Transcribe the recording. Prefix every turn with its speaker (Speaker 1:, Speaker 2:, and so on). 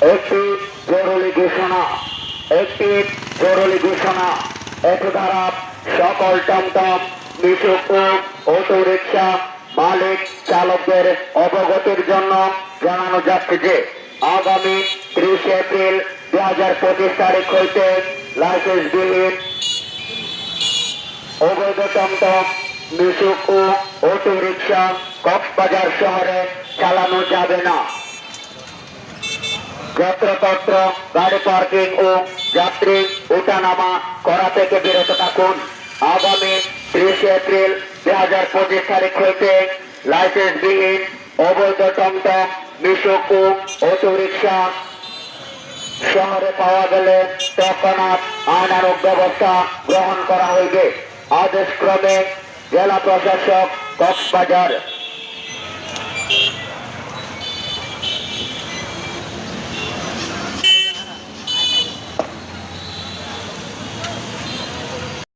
Speaker 1: একটি জরুরি ঘোষণা, একটি জরুরি ঘোষণা। এক দ্বারা সকল টমটম মিশুক অটো রিক্সা মালিক চালকদের অবগতির জন্য জানানো যাচ্ছে যে, আগামী ত্রিশ এপ্রিল দুই হাজার পঁচিশ তারিখ হইতে লাইসেন্সবিহীন অবৈধ টমটম মিশুক অটো রিক্সা কক্সবাজার শহরে চালানো যাবে না। যত্রতত্র গাড়ি পার্কিং ও যাত্রী ওঠানামা করা থেকে বিরত থাকুন। আগামী ত্রিশে এপ্রিল দুই হাজার পঁচিশ তারিখ হইতে লাইসেন্সবিহীন অবৈধ টমটম, মিশুক ও অটো রিক্সা শহরে পাওয়া গেলে তৎক্ষণাৎ আইনানুক ব্যবস্থা গ্রহণ করা হইবে। আদেশ ক্রমে জেলা প্রশাসক কক্সবাজার